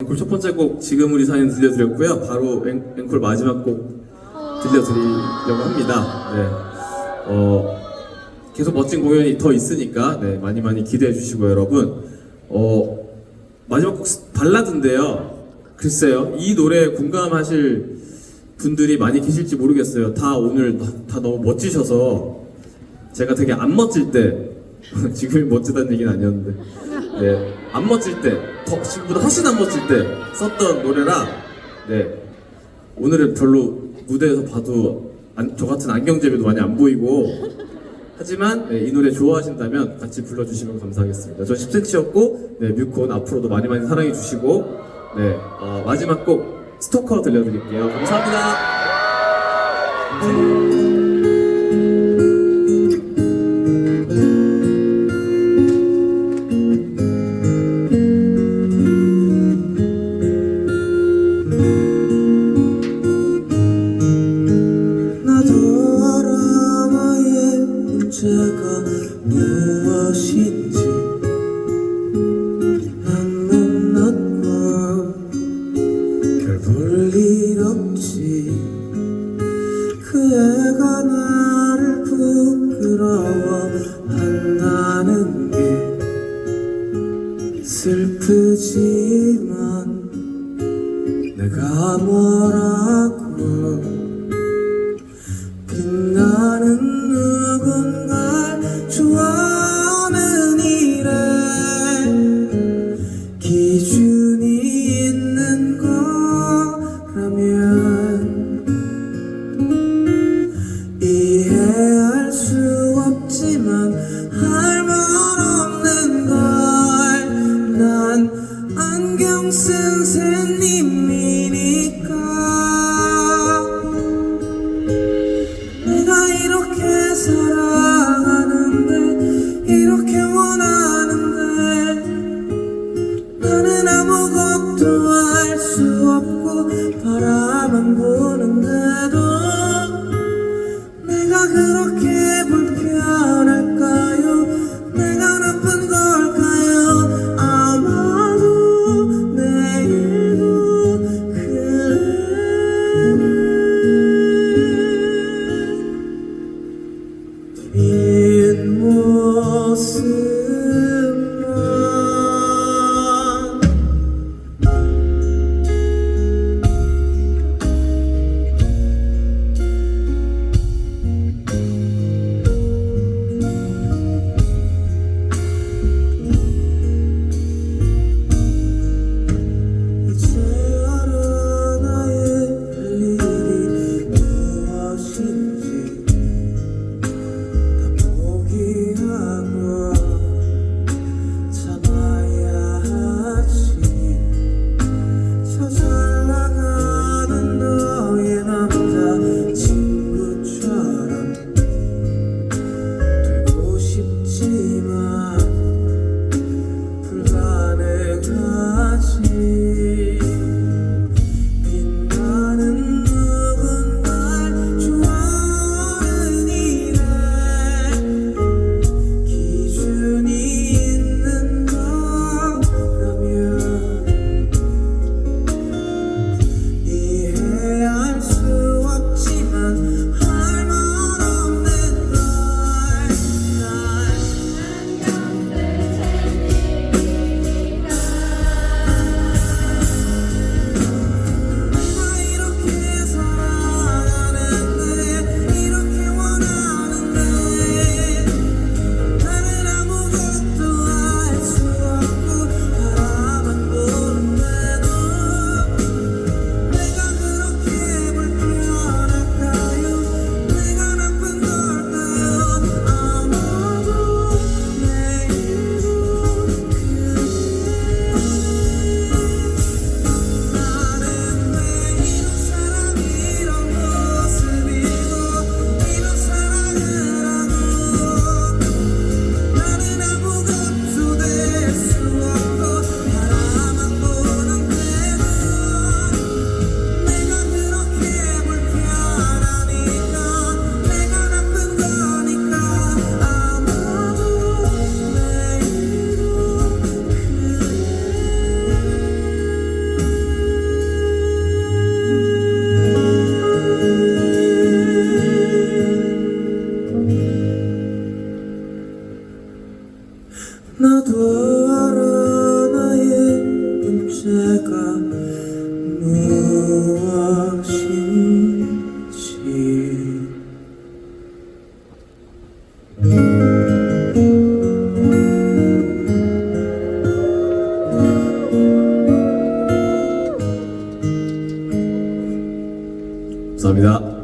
앵콜 첫 번째 곡 지금 우리 사연 들려드렸고요. 바로 앵, 앵콜 마지막 곡 들려드리려고 합니다. 네. 어, 계속 멋진 공연이 더 있으니까 네, 많이 많이 기대해 주시고 여러분. 어, 마지막 곡 스- 발라드인데요. 글쎄요. 이 노래에 공감하실 분들이 많이 계실지 모르겠어요. 다 오늘 다, 다 너무 멋지셔서 제가 되게 안 멋질 때 지금이 멋지다는 얘기는 아니었는데 네, 안 멋질 때 더, 지금보다 훨씬 안 멋질 때 썼던 노래라 네, 오늘은 별로 무대에서 봐도 안- 저 같은 안경제비도 많이 안 보이고 하지만 네, 이 노래 좋아하신다면 같이 불러주시면 감사하겠습니다. 저 10cm였고 네, 뮤콘 앞으로도 많이 많이 사랑해 주시고 네, 어, 마지막 곡 스토커 들려드릴게요. 감사합니다. 슬프지만 내가 뭐라 안경 쓴 샌님이 감사합니다.